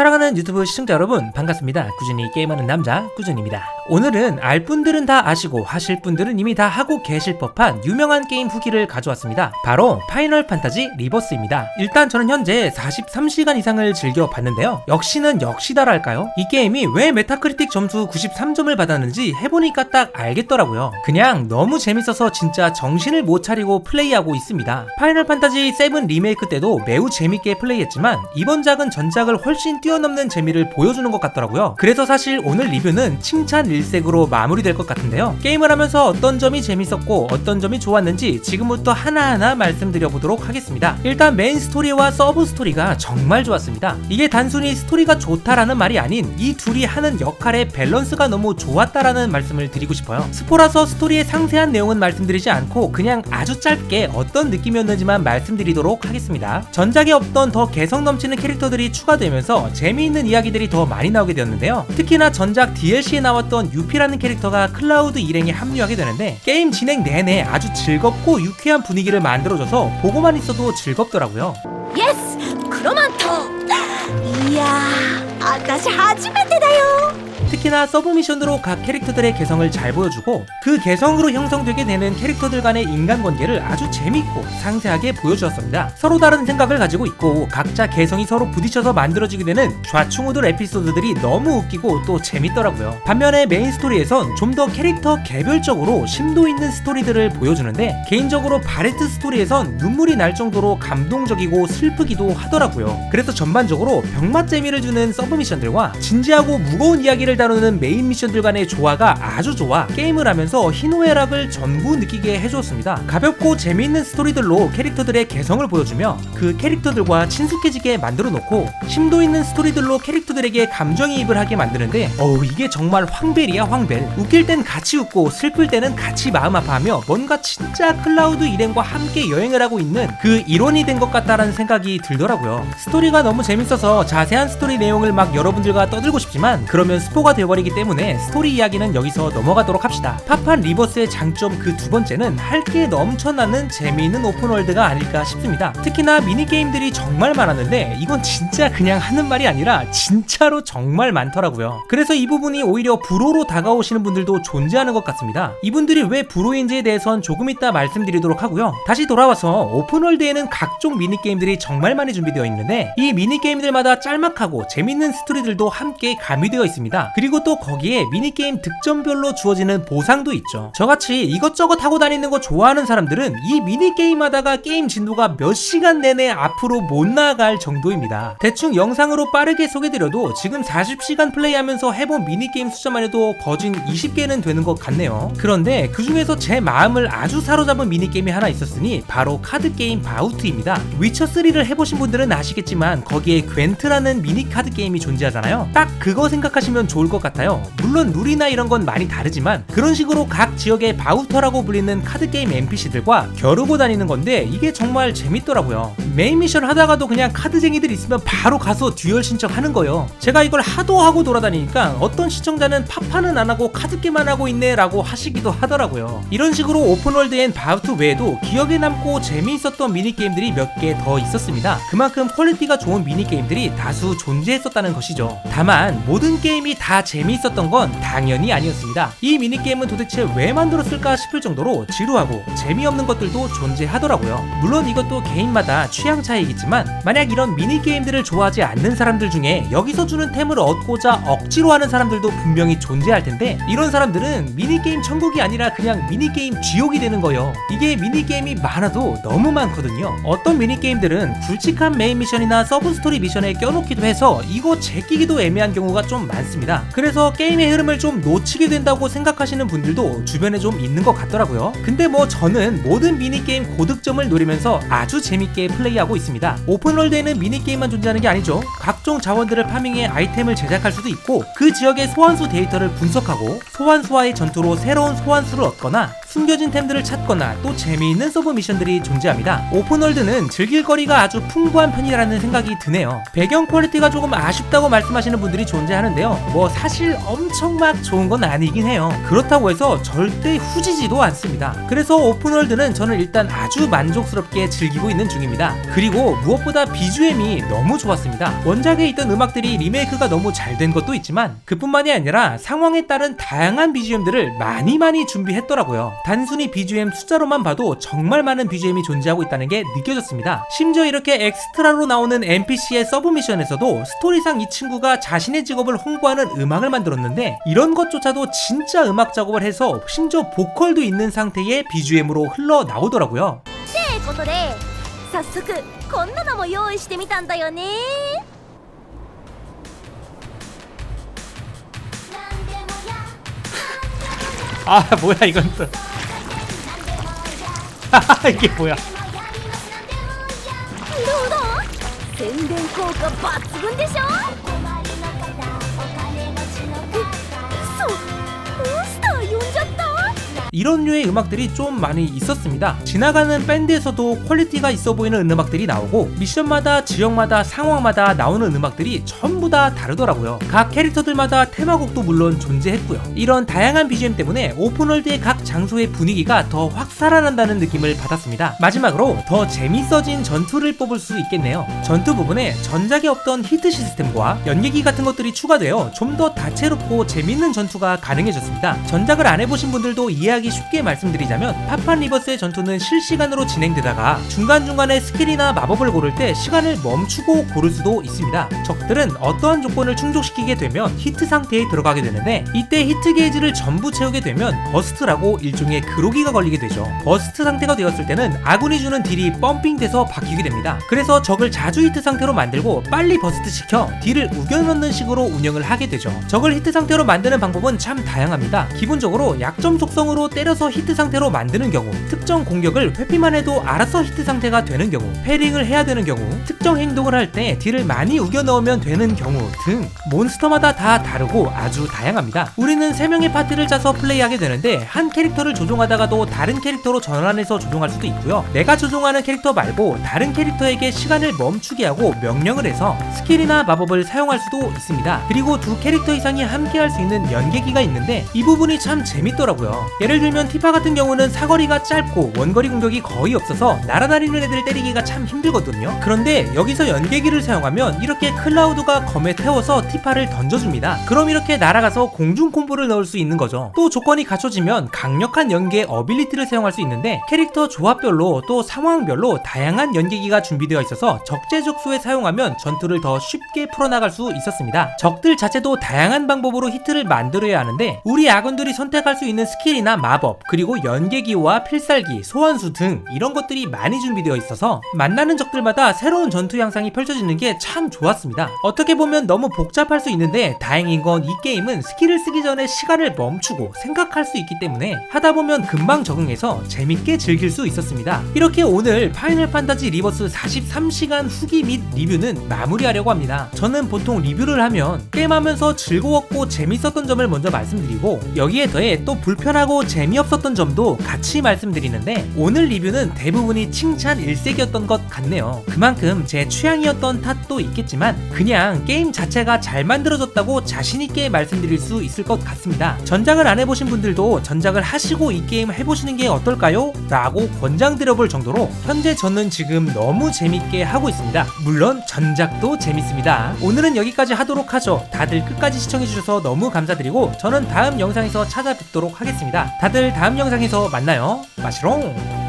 사랑하는 유튜브 시청자 여러분 반갑습니다. 꾸준히 게임하는 남자 꾸준입니다. 오늘은 알 분들은 다 아시고 하실 분들은 이미 다 하고 계실 법한 유명한 게임 후기를 가져왔습니다. 바로 파이널 판타지 리버스입니다. 일단 저는 현재 43시간 이상을 즐겨 봤는데요. 역시는 역시다랄까요? 이 게임이 왜 메타크리틱 점수 93점을 받았는지 해보니까 딱 알겠더라고요. 그냥 너무 재밌어서 진짜 정신을 못 차리고 플레이하고 있습니다. 파이널 판타지 7 리메이크 때도 매우 재밌게 플레이했지만 이번 작은 전작을 훨씬 뛰어 넘는 재미를 보여주는 것 같더라고요. 그래서 사실 오늘 리뷰는 칭찬 일색으로 마무리될 것 같은데요. 게임을 하면서 어떤 점이 재밌었고 어떤 점이 좋았는지 지금부터 하나하나 말씀드려 보도록 하겠습니다. 일단 메인 스토리와 서브 스토리가 정말 좋았습니다. 이게 단순히 스토리가 좋다라는 말이 아닌 이 둘이 하는 역할의 밸런스가 너무 좋았다라는 말씀을 드리고 싶어요. 스포라서 스토리의 상세한 내용은 말씀드리지 않고 그냥 아주 짧게 어떤 느낌이었는지만 말씀드리도록 하겠습니다. 전작에 없던 더 개성 넘치는 캐릭터들이 추가되면서 재미있는 이야기들이 더 많이 나오게 되었는데요. 특히나 전작 DLC에 나왔던 유피라는 캐릭터가 클라우드 일행에 합류하게 되는데 게임 진행 내내 아주 즐겁고 유쾌한 분위기를 만들어줘서 보고만 있어도 즐겁더라고요. 예스! 크로만토! 이야, 아다시 하지메테다! 특히나 서브 미션으로 각 캐릭터들의 개성을 잘 보여주고 그 개성으로 형성되게 되는 캐릭터들 간의 인간관계를 아주 재밌고 상세하게 보여주었습니다. 서로 다른 생각을 가지고 있고 각자 개성이 서로 부딪혀서 만들어지게 되는 좌충우돌 에피소드들이 너무 웃기고 또 재밌더라고요. 반면에 메인 스토리에선 좀 더 캐릭터 개별적으로 심도 있는 스토리들을 보여주는데 개인적으로 바레트 스토리에선 눈물이 날 정도로 감동적이고 슬프기도 하더라고요. 그래서 전반적으로 병맛 재미를 주는 서브 미션들과 진지하고 무거운 이야기를 다루는 메인 미션들 간의 조화가 아주 좋아 게임을 하면서 희노애락을 전부 느끼게 해주었습니다. 가볍고 재미있는 스토리들로 캐릭터들의 개성을 보여주며 그 캐릭터들과 친숙해지게 만들어 놓고 심도 있는 스토리들로 캐릭터들에게 감정이입을 하게 만드는데 어우 이게 정말 황벨이야 황벨 웃길 땐 같이 웃고 슬플 때는 같이 마음 아파하며 뭔가 진짜 클라우드 일행과 함께 여행을 하고 있는 그 일원이 된 것 같다라는 생각이 들더라고요. 스토리가 너무 재밌어서 자세한 스토리 내용을 막 여러분들과 떠들고 싶지만 그러면 스포가 되어버리기 때문에 스토리 이야기는 여기서 넘어가도록 합시다. 파판 리버스의 장점 그 두 번째는 할 게 넘쳐나는 재미있는 오픈월드가 아닐까 싶습니다. 특히나 미니게임들이 정말 많았는데 이건 진짜 그냥 하는 말이 아니라 진짜로 정말 많더라고요. 그래서 이 부분이 오히려 불호로 다가오시는 분들도 존재하는 것 같습니다. 이분들이 왜 불호인지에 대해선 조금 이따 말씀드리도록 하고요. 다시 돌아와서 오픈월드에는 각종 미니게임들이 정말 많이 준비되어 있는데 이 미니게임들마다 짤막하고 재밌는 스토리들도 함께 가미되어 있습니다. 그리고 또 거기에 미니게임 득점별로 주어지는 보상도 있죠. 저같이 이것저것 하고 다니는 거 좋아하는 사람들은 이 미니게임 하다가 게임 진도가 몇 시간 내내 앞으로 못 나아갈 정도입니다. 대충 영상으로 빠르게 소개드려도 지금 40시간 플레이하면서 해본 미니게임 숫자만 해도 거진 20개는 되는 것 같네요. 그런데 그 중에서 제 마음을 아주 사로잡은 미니게임이 하나 있었으니 바로 카드게임 바우트입니다. 위쳐3를 해보신 분들은 아시겠지만 거기에 괜트라는 미니 카드 게임이 존재하잖아요. 딱 그거 생각하시면 좋을 것 같아요. 물론 룰이나 이런 건 많이 다르지만 그런 식으로 각 지역의 바우터라고 불리는 카드 게임 NPC들과 겨루고 다니는 건데 이게 정말 재밌더라고요. 메인 미션 하다가도 그냥 카드쟁이들 있으면 바로 가서 듀얼 신청하는 거예요. 제가 이걸 하도 하고 돌아다니니까 어떤 시청자는 파파는 안 하고 카드 게임만 하고 있네 라고 하시기도 하더라고요. 이런 식으로 오픈월드엔 바우트 외에도 기억에 남고 재미있었던 미니게임들이 몇 개 더 있었습니다. 그만큼 퀄리티가 좋은 미니게임들이 다수 존재했었다는 것이죠. 다만 모든 게임이 다 재미있었던 건 당연히 아니었습니다. 이 미니게임은 도대체 왜 만들었을까 싶을 정도로 지루하고 재미없는 것들도 존재하더라고요. 물론 이것도 개인마다 취향 차이겠지만 만약 이런 미니게임들을 좋아하지 않는 사람들 중에 여기서 주는 템을 얻고자 억지로 하는 사람들도 분명히 존재할 텐데 이런 사람들은 미니게임 천국이 아니라 그냥 미니게임 지옥이 되는 거예요. 이게 미니게임이 많아도 너무 많거든요. 어떤 미니게임들은 굵직한 메인 미션이나 서브 스토리 미션에 껴놓기도 해서 이거 제끼기도 애매한 경우가 좀 많습니다. 그래서 게임의 흐름을 좀 놓치게 된다고 생각하시는 분들도 주변에 좀 있는 것 같더라고요. 근데 뭐 저는 모든 미니게임 고득점을 노리면서 아주 재밌게 플레이하고 있습니다. 오픈월드에는 미니게임만 존재하는 게 아니죠. 각종 자원들을 파밍해 아이템을 제작할 수도 있고 그 지역의 소환수 데이터를 분석하고 소환수와의 전투로 새로운 소환수를 얻거나 숨겨진 템들을 찾거나 또 재미있는 서브 미션들이 존재합니다. 오픈월드는 즐길 거리가 아주 풍부한 편이라는 생각이 드네요. 배경 퀄리티가 조금 아쉽다고 말씀하시는 분들이 존재하는데요. 뭐 사실 엄청 막 좋은 건 아니긴 해요. 그렇다고 해서 절대 후지지도 않습니다. 그래서 오픈월드는 저는 일단 아주 만족스럽게 즐기고 있는 중입니다. 그리고 무엇보다 BGM이 너무 좋았습니다. 원작에 있던 음악들이 리메이크가 너무 잘 된 것도 있지만 그뿐만이 아니라 상황에 따른 다양한 BGM들을 많이 많이 준비했더라고요. 단순히 BGM 숫자로만 봐도 정말 많은 BGM이 존재하고 있다는 게 느껴졌습니다. 심지어 이렇게 엑스트라로 나오는 NPC의 서브 미션에서도 스토리상 이 친구가 자신의 직업을 홍보하는 음악을 만들었는데 이런 것조차도 진짜 음악 작업을 해서 심지어 보컬도 있는 상태의 BGM으로 흘러 나오더라고요. ってことで早速こんなのも用意してみたんだよね 아 뭐야 이건 또 이게 뭐야 どうどう宣伝効果抜群でしょ 이런 류의 음악들이 좀 많이 있었습니다. 지나가는 밴드에서도 퀄리티가 있어 보이는 음악들이 나오고 미션마다 지역마다 상황마다 나오는 음악들이 전부 다 다르더라고요. 각 캐릭터들마다 테마곡도 물론 존재했고요. 이런 다양한 BGM 때문에 오픈월드의 각 장소의 분위기가 더 확 살아난다는 느낌을 받았습니다. 마지막으로 더 재밌어진 전투를 뽑을 수 있겠네요. 전투 부분에 전작에 없던 히트 시스템과 연계기 같은 것들이 추가되어 좀 더 다채롭고 재밌는 전투가 가능해졌습니다. 전작을 안 해보신 분들도 이해하기 쉽게 말씀드리자면 파판 리버스의 전투는 실시간으로 진행되다가 중간중간에 스킬이나 마법을 고를 때 시간을 멈추고 고를 수도 있습니다. 적들은 어떠한 조건을 충족시키게 되면 히트 상태에 들어가게 되는데 이때 히트 게이지를 전부 채우게 되면 버스트라고 일종의 그로기가 걸리게 되죠. 버스트 상태가 되었을 때는 아군이 주는 딜이 펌핑돼서 바뀌게 됩니다. 그래서 적을 자주 히트 상태로 만들고 빨리 버스트 시켜 딜을 우겨넣는 식으로 운영을 하게 되죠. 적을 히트 상태로 만드는 방법은 참 다양합니다. 기본적으로 약점 속성으로 때려서 히트 상태로 만드는 경우, 특정 공격을 회피만 해도 알아서 히트 상태가 되는 경우, 패링을 해야 되는 경우, 특정 행동을 할 때 딜을 많이 우겨 넣으면 되는 경우 등 몬스터마다 다 다르고 아주 다양합니다. 우리는 3명의 파티를 짜서 플레이하게 되는데 한 캐릭터를 조종하다가도 다른 캐릭터로 전환해서 조종할 수도 있고요. 내가 조종하는 캐릭터 말고 다른 캐릭터에게 시간을 멈추게 하고 명령을 해서 스킬이나 마법을 사용할 수도 있습니다. 그리고 두 캐릭터 이상이 함께 할 수 있는 연계기가 있는데 이 부분이 참 재밌더라고요. 예를 들면 티파 같은 경우는 사거리가 짧고 원거리 공격이 거의 없어서 날아다니는 애들 때리기가 참 힘들거든요. 그런데 여기서 연계기를 사용하면 이렇게 클라우드가 검에 태워서 티파를 던져줍니다. 그럼 이렇게 날아가서 공중 콤보를 넣을 수 있는 거죠. 또 조건이 갖춰지면 강력한 연계 어빌리티를 사용할 수 있는데 캐릭터 조합별로 또 상황별로 다양한 연계기가 준비되어 있어서 적재적소에 사용하면 전투를 더 쉽게 풀어나갈 수 있었습니다. 적들 자체도 다양한 방법으로 히트를 만들어야 하는데 우리 아군들이 선택할 수 있는 스킬이나 마법 그리고 연계기와 필살기, 소환수 등 이런 것들이 많이 준비되어 있어서 만나는 적들마다 새로운 전투 양상이 펼쳐지는 게 참 좋았습니다. 어떻게 보면 너무 복잡할 수 있는데 다행인 건 이 게임은 스킬을 쓰기 전에 시간을 멈추고 생각할 수 있기 때문에 하다 보면 금방 적응해서 재밌게 즐길 수 있었습니다. 이렇게 오늘 파이널 판타지 리버스 43시간 후기 및 리뷰는 마무리하려고 합니다. 저는 보통 리뷰를 하면 게임하면서 즐거웠고 재밌었던 점을 먼저 말씀드리고 여기에 더해 또 불편하고 재미없었던 점도 같이 말씀드리는데 오늘 리뷰는 대부분이 칭찬 일색이었던 것 같네요. 그만큼 제 취향이었던 탓도 있겠지만 그냥 게임 자체가 잘 만들어졌다고 자신있게 말씀드릴 수 있을 것 같습니다. 전작을 안 해보신 분들도 전작을 하시고 이 게임 해보시는 게 어떨까요? 라고 권장드려볼 정도로 현재 저는 지금 너무 재밌게 하고 있습니다. 물론 전작도 재밌습니다. 오늘은 여기까지 하도록 하죠. 다들 끝까지 시청해주셔서 너무 감사드리고 저는 다음 영상에서 찾아뵙도록 하겠습니다. 다들 다음 영상에서 만나요. 마시롱!